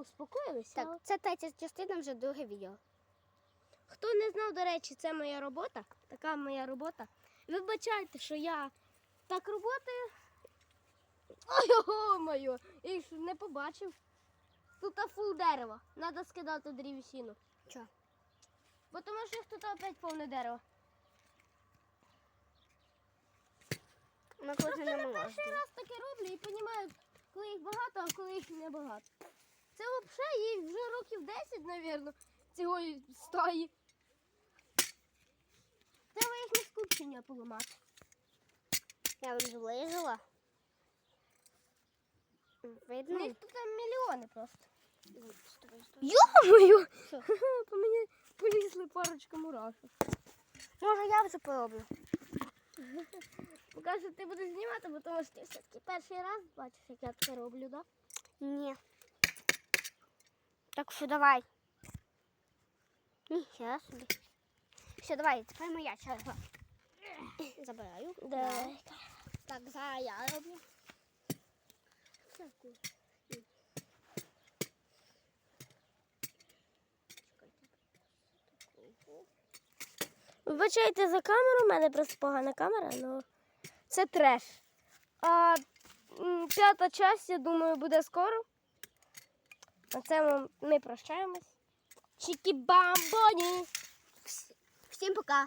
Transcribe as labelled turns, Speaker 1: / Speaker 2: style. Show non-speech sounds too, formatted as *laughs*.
Speaker 1: успокоїлися.
Speaker 2: Так, це третя частина, вже друге відео.
Speaker 1: Хто не знав, до речі, це моя робота. Така моя робота. Вибачайте, що я так роботаю. Ой, моє, я ж не побачив. Тут фул дерева. Треба скидати дрівесину.
Speaker 2: Чо?
Speaker 1: Бо тому що тут опять повне дерево. Просто
Speaker 2: не
Speaker 1: перший раз таке роблю і розумію, коли їх багато, а коли їх небагато. Це взагалі їй вже років 10, мабуть, цього стої. Треба їхнє скупчення поламати.
Speaker 2: Я зближила.
Speaker 1: Ну,
Speaker 2: Видно?
Speaker 1: їх тут там мільйони просто. Йо-моє! *laughs* По мені полізли парочка мурашок.
Speaker 2: Може, я вже пороблю.
Speaker 1: Поки що ти будеш знімати, бо тому що ти все-таки перший раз бачиш, як я це роблю, так? Да?
Speaker 2: Ні. Так що давай. Ні, ще собі. Все, давай, тепер моя черга. Забираю.
Speaker 1: Давай.
Speaker 2: Так, зараз я роблю.
Speaker 1: Вибачайте за камеру, у мене просто погана камера, але це треш. А п'ята часть, я думаю, буде скоро. На цьому ми прощаємось. Чікі-бамбоні!
Speaker 2: Всім пока.